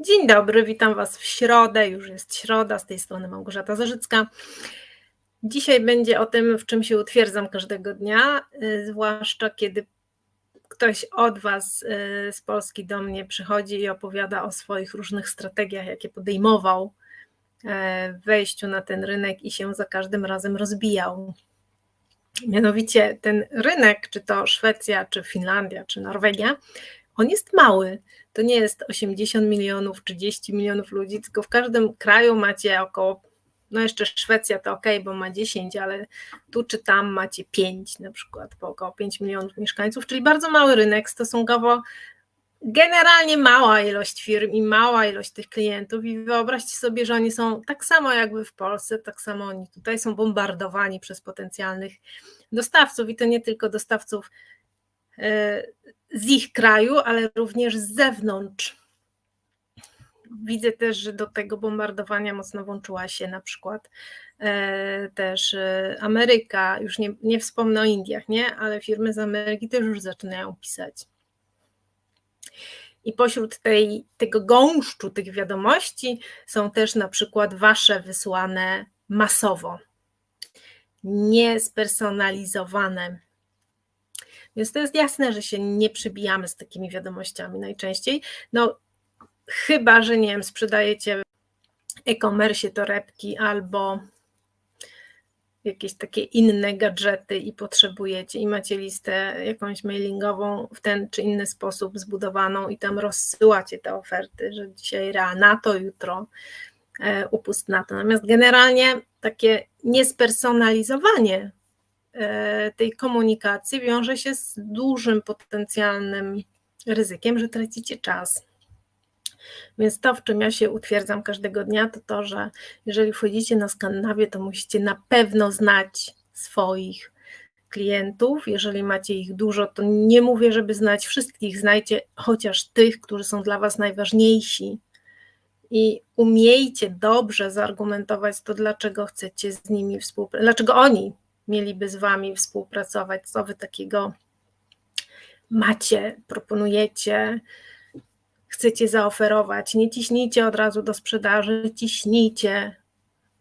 Dzień dobry, witam Was w środę. Już jest środa, z tej strony Małgorzata Zarzycka. Dzisiaj będzie o tym, w czym się utwierdzam każdego dnia, y, zwłaszcza kiedy ktoś od Was y, z Polski do mnie przychodzi i opowiada o swoich różnych strategiach, jakie podejmował e, w wejściu na ten rynek i się za każdym razem rozbijał. Mianowicie ten rynek, czy to Szwecja, czy Finlandia, czy Norwegia, on jest mały. To nie jest 80 milionów, 30 milionów ludzi, tylko w każdym kraju macie około, no jeszcze Szwecja to ok, bo ma 10, ale tu czy tam macie 5 na przykład, po około 5 milionów mieszkańców, czyli bardzo mały rynek, stosunkowo generalnie mała ilość firm i mała ilość tych klientów i wyobraźcie sobie, że oni są tak samo jakby w Polsce, tak samo oni tutaj są bombardowani przez potencjalnych dostawców i to nie tylko dostawców e, z ich kraju, ale również z zewnątrz. Widzę też, że do tego bombardowania mocno włączyła się na przykład e, też e, Ameryka, już nie, nie wspomnę o Indiach, nie? ale firmy z Ameryki też już zaczynają pisać. I pośród tej, tego gąszczu tych wiadomości są też na przykład wasze wysłane masowo, niespersonalizowane więc to jest jasne, że się nie przybijamy z takimi wiadomościami najczęściej. No, chyba, że nie wiem, sprzedajecie e-commerce torebki albo jakieś takie inne gadżety i potrzebujecie i macie listę jakąś mailingową w ten czy inny sposób zbudowaną i tam rozsyłacie te oferty, że dzisiaj rea na to, jutro e, upust na to. Natomiast generalnie takie niespersonalizowanie tej komunikacji wiąże się z dużym potencjalnym ryzykiem, że tracicie czas. Więc to, w czym ja się utwierdzam każdego dnia, to to, że jeżeli wchodzicie na Skandynawię, to musicie na pewno znać swoich klientów. Jeżeli macie ich dużo, to nie mówię, żeby znać wszystkich, znajcie chociaż tych, którzy są dla Was najważniejsi. I umiejcie dobrze zaargumentować to, dlaczego chcecie z nimi współpracować, dlaczego oni mieliby z Wami współpracować, co Wy takiego macie, proponujecie, chcecie zaoferować. Nie ciśnijcie od razu do sprzedaży, ciśnijcie,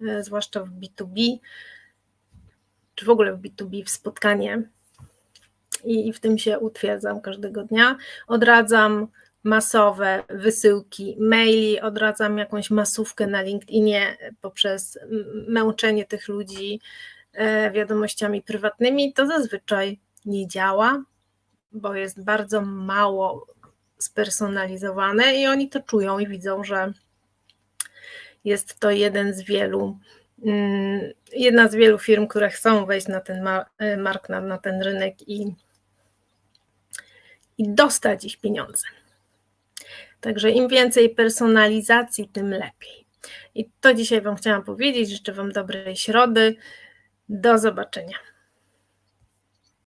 e, zwłaszcza w B2B, czy w ogóle w B2B, w spotkanie. I w tym się utwierdzam każdego dnia. Odradzam masowe wysyłki maili, odradzam jakąś masówkę na LinkedInie poprzez męczenie tych ludzi wiadomościami prywatnymi, to zazwyczaj nie działa, bo jest bardzo mało spersonalizowane i oni to czują i widzą, że jest to jeden z wielu, mm, jedna z wielu firm, które chcą wejść na ten e, mark, na, na ten rynek i, i dostać ich pieniądze. Także im więcej personalizacji, tym lepiej. I to dzisiaj Wam chciałam powiedzieć. Życzę Wam dobrej środy. Do zobaczenia.